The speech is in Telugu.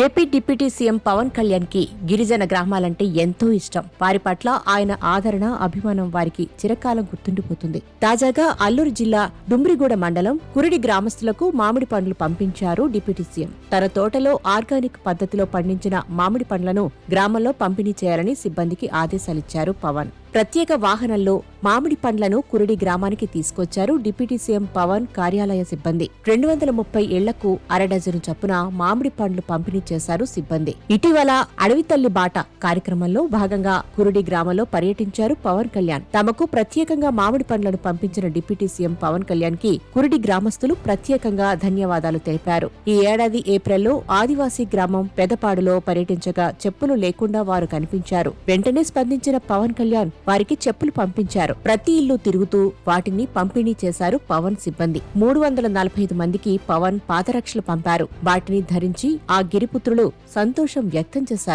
ఏపీ డిప్యూటీ సీఎం పవన్ కళ్యాణ్కి గిరిజన గ్రామాలంటే ఎంతో ఇష్టం. వారి పట్ల ఆయన ఆదరణ అభిమానం వారికి చిరకాలం గుర్తుండిపోతుంది. తాజాగా అల్లూరు జిల్లా డుమ్రిగూడ మండలం కురిడి గ్రామస్తులకు మామిడి పండ్లు పంపించారు డిప్యూటీ సీఎం. తన తోటలో ఆర్గానిక్ పద్ధతిలో పండించిన మామిడి పండ్లను గ్రామంలో పంపిణీ చేయాలని సిబ్బందికి ఆదేశాలిచ్చారు పవన్. ప్రత్యేక వాహనంలో మామిడి పండ్లను కురిడి గ్రామానికి తీసుకొచ్చారు డిప్యూటీ సీఎం పవన్ కార్యాలయ సిబ్బంది. రెండు వందల ముప్పై ఇళ్ళకు అరడజను చొప్పున మామిడి పండ్లు పంపిణీ చేశారు సిబ్బంది. ఇటీవల అడవి తల్లి బాట కార్యక్రమంలో భాగంగా కురుడి గ్రామంలో పర్యటించారు పవన్ కళ్యాణ్. తమకు ప్రత్యేకంగా మామిడి పండ్లను పంపించిన డిప్యూటీ సీఎం పవన్ కళ్యాణ్కి కురుడి గ్రామస్తులు ప్రత్యేకంగా ధన్యవాదాలు తెలిపారు. ఈ ఏడాది ఏప్రిల్లో ఆదివాసీ గ్రామం పెదపాడులో పర్యటించగా చెప్పులు లేకుండా వారు కనిపించారు. వెంటనే స్పందించిన పవన్ కళ్యాణ్ వారికి చెప్పులు పంపించారు. ప్రతి ఇల్లు తిరుగుతూ వాటిని పంపిణీ చేశారు పవన్ సిబ్బంది. మూడు వందల నలభై ఐదు మందికి పవన్ పాదరక్షలు పంపారు. వాటిని ధరించి ఆ గిరిపుత్రులు సంతోషం వ్యక్తం చేశారు.